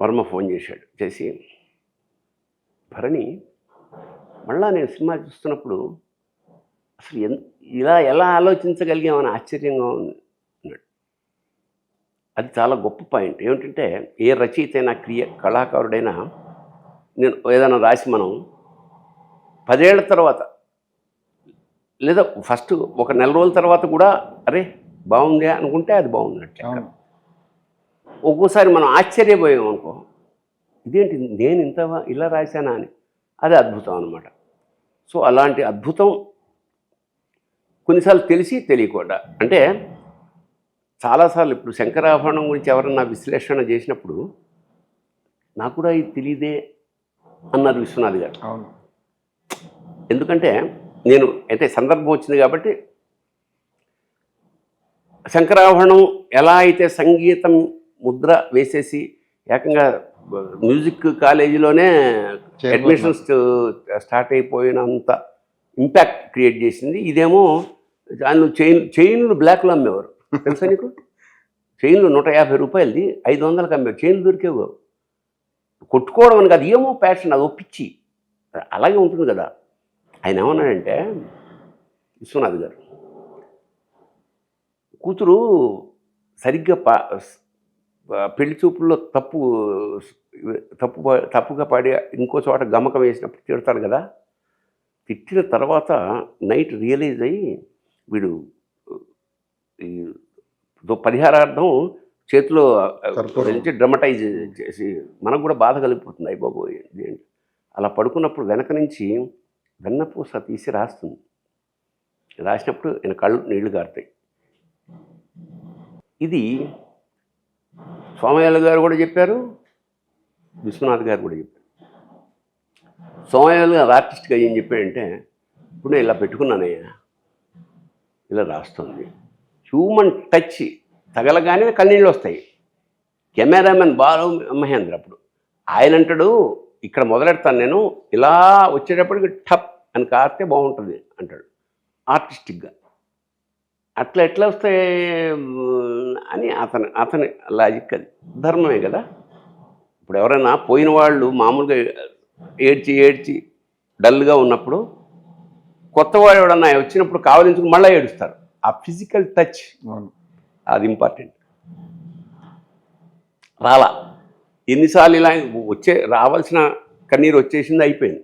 Varma phone చేశాడు. చేసి భరణి మళ్ళా నేను సినిమా చూస్తున్నప్పుడు అసలు ఎన్ ఇలా ఎలా ఆలోచించగలిగామని ఆశ్చర్యంగా ఉంది. అన్నాడు. అది చాలా గొప్ప పాయింట్. ఏమిటంటే ఏ రచయిత అయినా క్రియ కళాకారుడైనా నేను ఏదైనా రాసి మనం పదేళ్ళ తర్వాత లేదా ఫస్ట్ ఒక నెల రోజుల తర్వాత కూడా అరే బాగుంది అనుకుంటే అది బాగుంది ఒక్కోసారి మనం ఆశ్చర్యపోయాం అనుకో ఇదేంటి నేను ఇంత ఇలా రాశానా అని. అది అద్భుతం అనమాట సో అలాంటి అద్భుతం కొన్నిసార్లు తెలిసి తెలియకుండా అంటే చాలాసార్లు ఇప్పుడు శంకరాభరణం గురించి ఎవరన్నా విశ్లేషణ చేసినప్పుడు నాకు కూడా ఇది తెలియదే అన్నారు విశ్వనాథ్ గారు. అవును. ఎందుకంటే నేను అయితే సందర్భం వచ్చింది కాబట్టి శంకరాభరణం ఎలా అయితే సంగీతం ముద్ర వేసేసి ఏకంగా మ్యూజిక్ కాలేజీలోనే. అడ్మిషన్స్ స్టార్ట్ అయిపోయినంత ఇంపాక్ట్ క్రియేట్ చేసింది. ఇదేమో దానిలో చైన్ చైన్లు బ్లాక్లో అమ్మేవారు. తెలుసా నీకు? చైన్లు నూట యాభై రూపాయలది ఐదు వందలకు అమ్మేవారు. చైన్లు దొరికేవు కొట్టుకోవడం అని కాదు ఏమో ప్యాషన్ అది ఒప్పించి అలాగే ఉంటుంది కదా. ఆయన ఏమన్నాడంటే విశ్వనాథ్ గారు కూతురు సరిగ్గా పా పెళ్ళి చూపుల్లో తప్పు తప్పు తప్పుగా పాడి ఇంకో చోట గమకం వేసినప్పుడు తిడతాడు కదా? తిట్టిన తర్వాత నైట్ రియలైజ్ అయ్యి వీడు పరిహారార్థం చేతిలో. నుంచి డ్రమటైజ్ చేసి మనకు కూడా బాధ కలిగిపోతుంది. అయిపోయి అలా పడుకున్నప్పుడు వెనక నుంచి వెన్నపూస తీసి రాస్తుంది. రాసినప్పుడు ఆయన కళ్ళు నీళ్ళు గారుతాయి. ఇది సోమయ్యల గారు కూడా చెప్పారు విశ్వనాథ్ గారు కూడా చెప్పారు. సోమయ్యలు గారు ఆర్టిస్ట్గా ఏం చెప్పాడంటే ఇప్పుడు నేను ఇలా పెట్టుకున్నానయ్యా ఇలా రాస్తుంది. హ్యూమన్ టచ్ తగలగానే కన్నీళ్ళు వస్తాయి. కెమెరామెన్ బాలు మహేంద్ర అప్పుడు ఆయన అంటాడు ఇక్కడ మొదలెడతాను నేను ఇలా వచ్చేటప్పటికి టప్ అని కారితే బాగుంటుంది అంటాడు ఆర్టిస్టిక్గా. అట్లా ఎట్లా వస్తాయి అని అతని అతని లాజిక్ అది. ధర్మమే కదా. ఇప్పుడు ఎవరైనా పోయిన వాళ్ళు మామూలుగా ఏడ్చి ఏడ్చి డల్గా ఉన్నప్పుడు కొత్త వాడు ఎవడన్నా వచ్చినప్పుడు కావలించుకుని మళ్ళీ ఏడుస్తారు. ఆ ఫిజికల్ టచ్ అది ఇంపార్టెంట్ రాలా. ఎన్నిసార్లు ఇలా వచ్చే రావాల్సిన కన్నీరు వచ్చేసింది అయిపోయింది.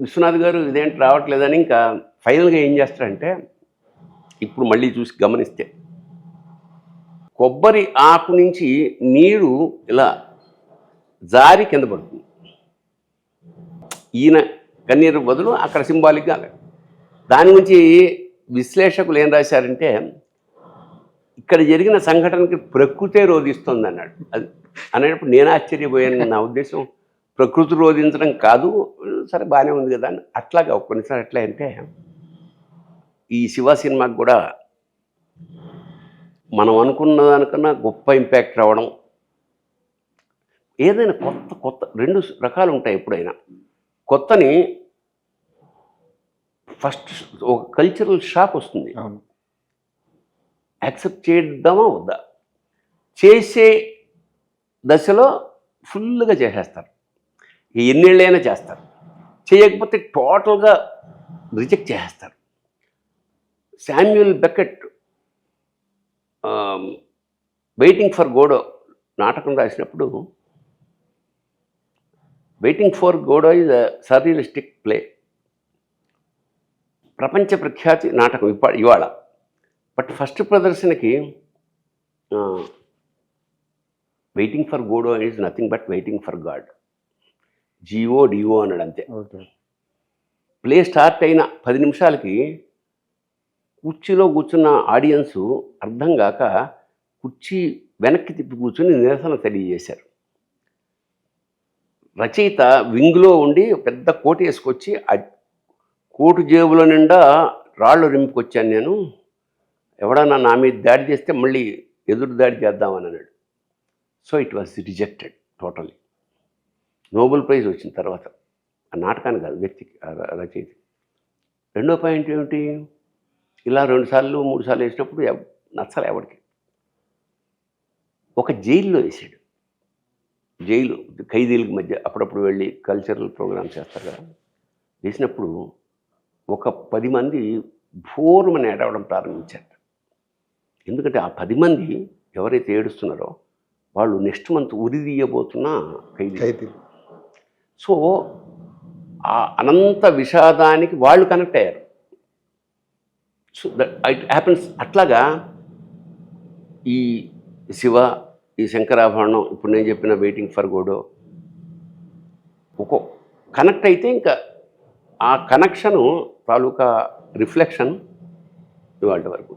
విశ్వనాథ్ గారు ఇదేంటి రావట్లేదని ఇంకా ఫైనల్గా ఏం చేస్తారంటే ఇప్పుడు మళ్ళీ చూసి గమనిస్తే. కొబ్బరి ఆకు నుంచి నీరు ఇలా జారి కింద పడుతుంది. ఈయన కన్నీరు బదులు అక్కడ సింబాలిక్గా దాని గురించి విశ్లేషకులు ఏం రాశారంటే ఇక్కడ జరిగిన సంఘటనకి ప్రకృతే రోధిస్తుంది అన్నాడు అది అనేటప్పుడు నేను ఆశ్చర్యపోయాను నా ఉద్దేశం ప్రకృతి రోధించడం కాదు సరే బాగానే ఉంది కదా అని. అట్లాగా కొన్నిసార్లు ఎట్లా అంటే ఈ శివ సినిమాకి కూడా మనం అనుకున్న దానికన్నా గొప్ప ఇంపాక్ట్ రావడం. ఏదైనా కొత్త కొత్త రెండు రకాలు ఉంటాయి ఎప్పుడైనా. కొత్తని ఫస్ట్ ఒక కల్చరల్ షాక్ వస్తుంది. యాక్సెప్ట్ చేద్దామా వద్దా? చేసే దశలో ఫుల్గా చేసేస్తారు. ఎన్నేళ్ళైనా చేస్తారు. చేయకపోతే టోటల్గా రిజెక్ట్ చేసేస్తారు. Samuel Beckett waiting for Godot నాటకం రాసినప్పుడు waiting for Godot is a surrealistic play. ప్రపంచ ప్రఖ్యాతి నాటకం ఇప్ప ఇవాళ. But first ప్రదర్శనకి waiting for Godot is nothing but waiting for God. G O D O అన్నాడు అంతే ఓకే. ప్లే స్టార్ట్ అయిన పది నిమిషాలకి కుర్చీలో కూర్చున్న ఆడియన్స్ అర్థం కాక కుర్చీ వెనక్కి తిప్పి కూర్చుని నిరసన తెలియజేశారు. రచయిత వింగ్లో ఉండి పెద్ద కోటు వేసుకొచ్చి కోటు జేబులో నిండా రాళ్ళు రింపుకొచ్చాను నేను. ఎవడన్నా నా మీద దాడి చేస్తే మళ్ళీ ఎదురు దాడి చేద్దామని అన్నాడు. So it was rejected totally. Nobel prize వచ్చిన తర్వాత. ఆ నాటకానికి కాదు వ్యక్తికి రచయిత రెండో పాయింట్ ఏమిటి? ఇలా రెండు సార్లు మూడు సార్లు వేసినప్పుడు నచ్చలే ఎవరికి ఒక జైల్లో వేసాడు. జైలు ఖైదీలకు మధ్య అప్పుడప్పుడు వెళ్ళి కల్చరల్ ప్రోగ్రామ్స్ చేస్తారు కదా. చేసినప్పుడు ఒక పది మంది భోరుమని ఏడవడం ప్రారంభించారు. ఎందుకంటే ఆ పది మంది ఎవరైతే ఏడుస్తున్నారో వాళ్ళు నెక్స్ట్ మంత్ ఉరి తీయబోతున్న ఖైదీ ఖైదీ సో ఆ అనంత విషాదానికి వాళ్ళు కనెక్ట్ అయ్యారు. సో దట్ ఇట్ హ్యాపెన్స్ అట్లాగా ఈ శివ ఈ శంకరాభరణం ఇప్పుడు నేను చెప్పిన వెయిటింగ్ ఫర్ గోడో ఒక్కో కనెక్ట్ అయితే ఇంకా ఆ కనెక్షను తాలూకా రిఫ్లెక్షన్ ఇవాళ వరకు.